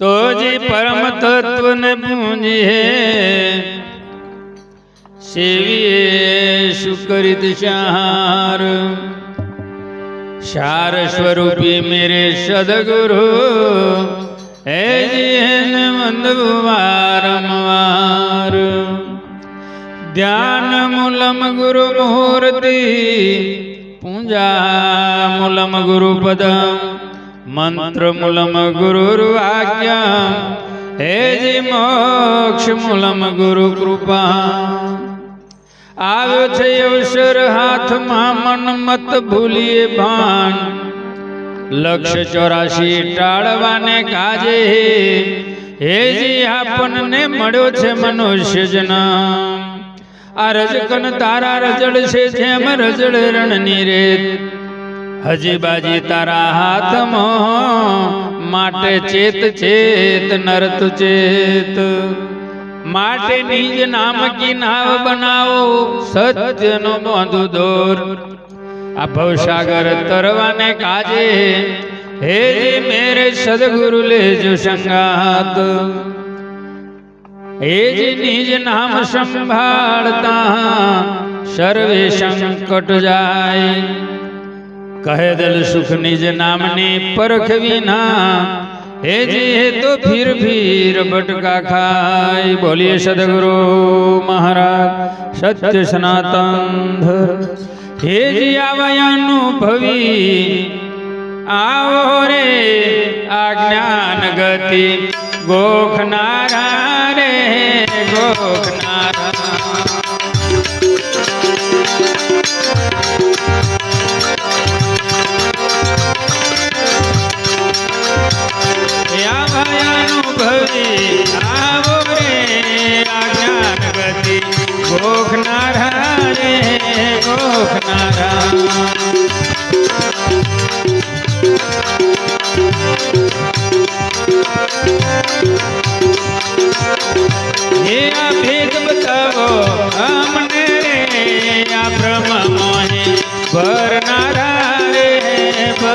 તો જે પરમ તત્વને પૂંજીએ સેવીએ સુકરિત શાર. શાર સ્વરૂપી મેરે સદગુરુ હે જીન મંદ વારંવાર ધ્યાન મૂલમ ગુરુ મુહૂર્તિ પૂજા મૂલમ ગુરુ પદમ હે જી મોક્ષ મૂલમ ગુરુ કૃપા આવ્યો છે અવસર હાથમાં મન મત ભૂલીએ ભાન. લક્ષ ચોરાશી ટાળવાને કાજે, હેજી આપણને મળ્યો છે મનુષ્ય જન્મ. આ રજકન તારા રજળ છે જેમ રજળ રણની રેત. હજી બાજી તારા હાથમાં માટે ચેત ચેત, નરત ચેત. માટે નિજ નામ કી નાવ બનાવો, સજ્જનો બાંધુ દોર. આ ભવસાગર તરવાને કાજે, હે મેરે સદગુરુ લેજો સંગાત. હે જી નિજ નામ સંભાળતા, સર્વે સંકટ જાય. કહે દલ સુખ નિજ નામની પરખ વિના, હે જી હે તો ફીર ફીર બટકા ખાય, બોલીએ સદગુરુ મહારાજ, સત્ય સનાતન હે જી આવયાનું ભવી આવો રે આ જ્ઞાન ગતિ ગોખનારા રે, ગોખનારા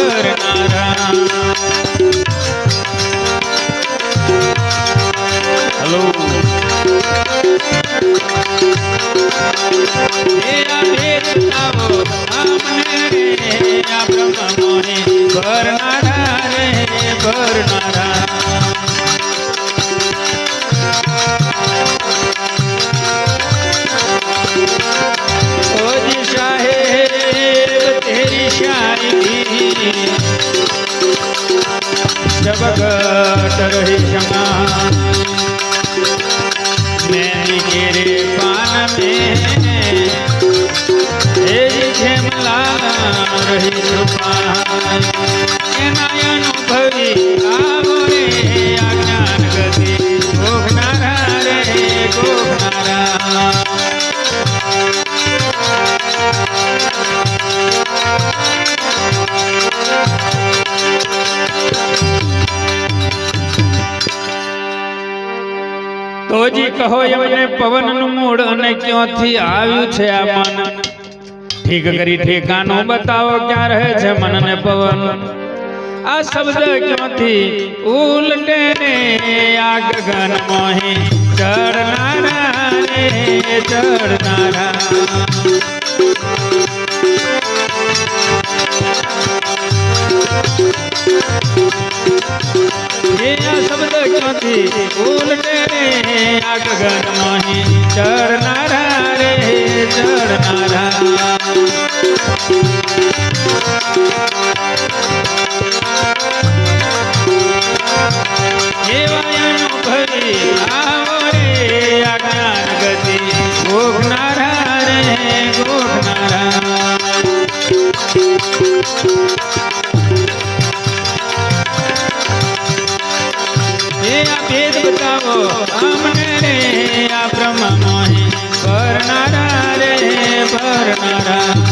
ભરનારા જગત રહી ક્ષમા મેં ઘેરે પાન મે ખેમલા રહી કૃપા એના અનુભવી આ કહો એમને પવનનું મૂળ અને ક્યાંથી આવ્યું છે આ મન? ઠીક કરી ઠેકાનું બતાવો ક્યાં રહે છે મન ને પવન? આ શબ્દ ક્યાંથી ઉલટે ને? આ ગગન મોહી ચડનારા રે ચડનારા. એ આ શબ્દ ક્યાંથી? ઉલટે આ ગગન મોહી ચડનારા રે ચડનારા એવાયનું ભરી, આવો રે આ જ્ઞાન ગતિ. ગોખનારા રે ગોખનારા અમને રે આ બ્રહ્મ મોહી રે ભરનારા.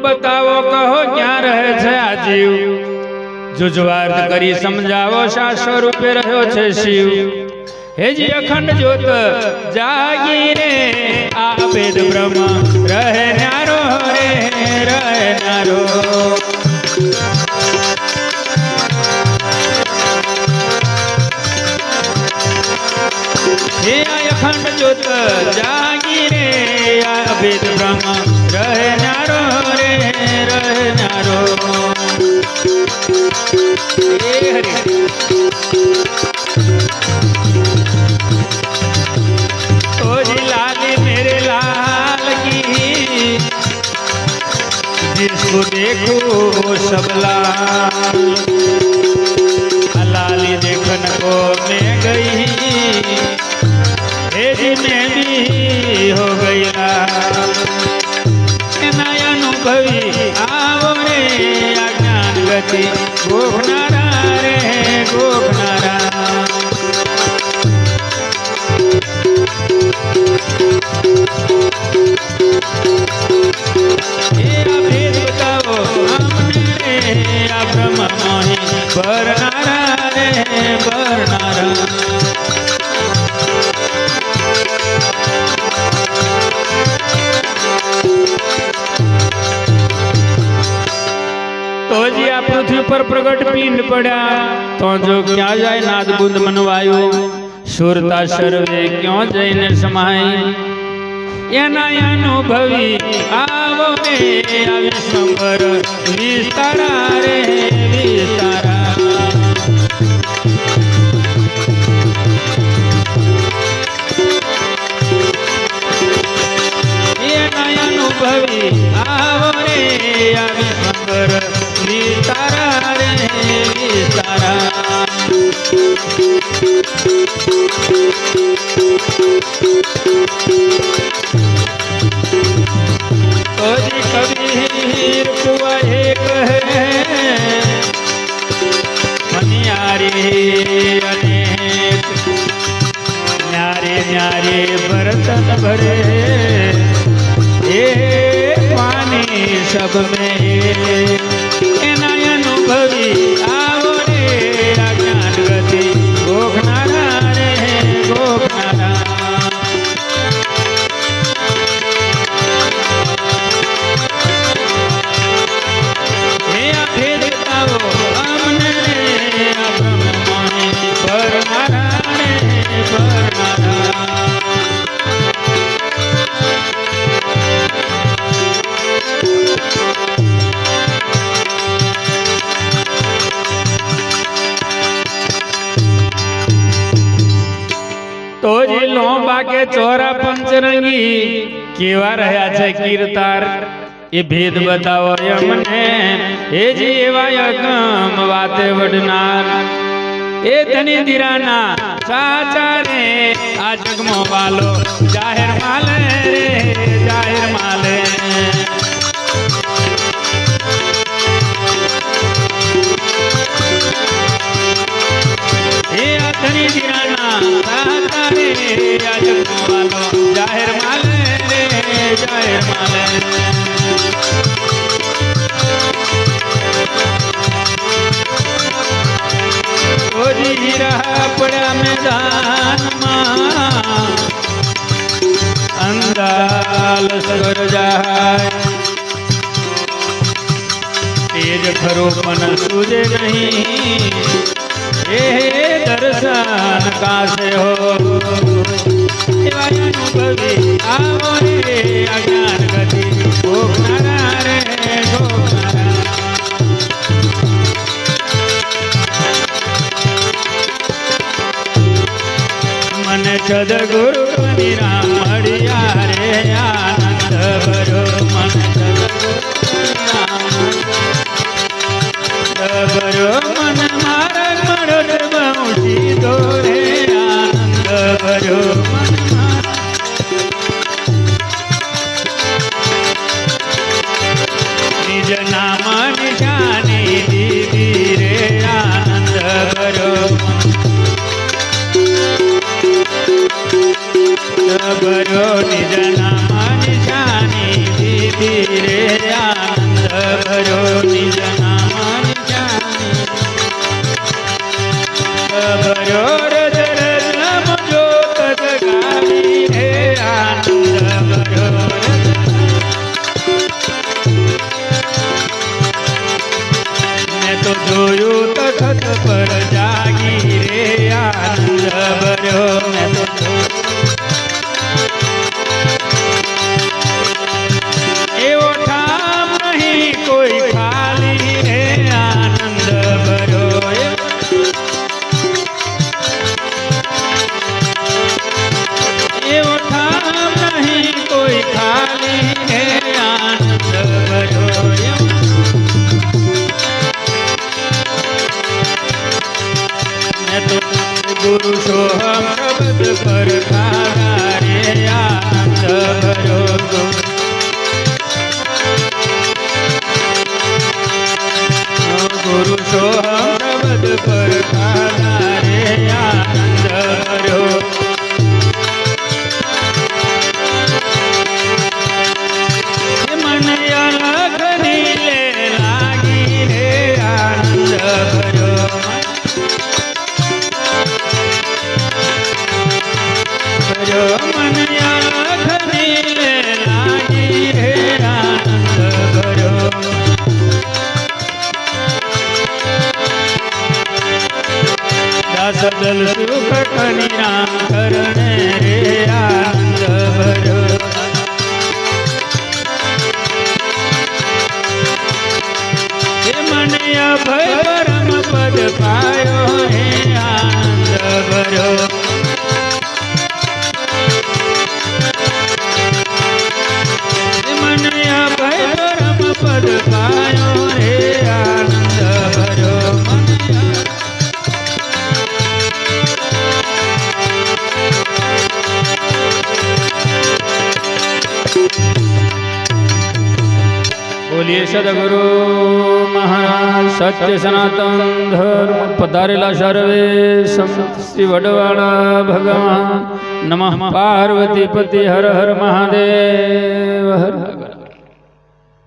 બતાવો કહો ક્યાં રહે છે આ જીવ જુજવાર્થ કરી સમજાવો શા સ્વરૂપે રહ્યો છે શિવ હેજી અખંડ જ્યોત જાગી રે આ વેદ બ્રહ્મ રહે ન્યારો રે રહે ન્યારો હે આ અખંડ જ્યોત જાગી રે આ વેદ બ્રહ્મ રહે ન્યારો રે રહે ન્યારો હે હરે तो जी लाल मेरे लाल की जिसको देखो सब लाल लाली અનુભવી આવો રે અજ્ઞાન ગતિ ગોખનારા રે ગોખનારા એ આ ભેદ બતાવો અમને રે આ બ્રહ્મ મોહી પ્રગટ પિંડ પડ્યા. તો જો ક્યાં જાય નાદ ગુંદ મનવાયો? સુરતા સર્વે ક્યાં જઈને સમાય? એના અનુભવી આવો મે આવી સંભર વિસ્તારા રે ભરે એ પાણી સબ મેં એના અનુભવી આવો કે ચોરા પંચરંગી કેવા રહ્યા છે કીર્તાર એ ભેદ બતાવો અમને એ જે એવા યગમ વાતે વડનાર એ ધની દીરાના સાચા રે આ જગમો વાલો જાહેર પડ્યા મેદાનમાં અંદાલ સગર જાય તેજ ખરો પણ સૂજે નહીં એ દર્શન કાશે હો એવા અનુભવી આવો રે અજ્ઞાન ગતિ ગોખનારા સદગુરુ નિરા મળ્યા રે આનંદ ભરો મન ભરો મન મારા મળો દોરે આનંદ ભરો મન ભરો નિજના શબ્દ પર ખારા રે આનંદ ભરો ગુરુ સોહમ શબ્દ પર ખારા રે આનંદ ભરો બોલીએ સદગુરુ મહારાજ સત્ય સનાતન ધર્મ પધારેલા સર્વે સંત શ્રી વડવાળા ભગવાન નમઃ પાર્વતી પતિ હર હર મહાદેવ હર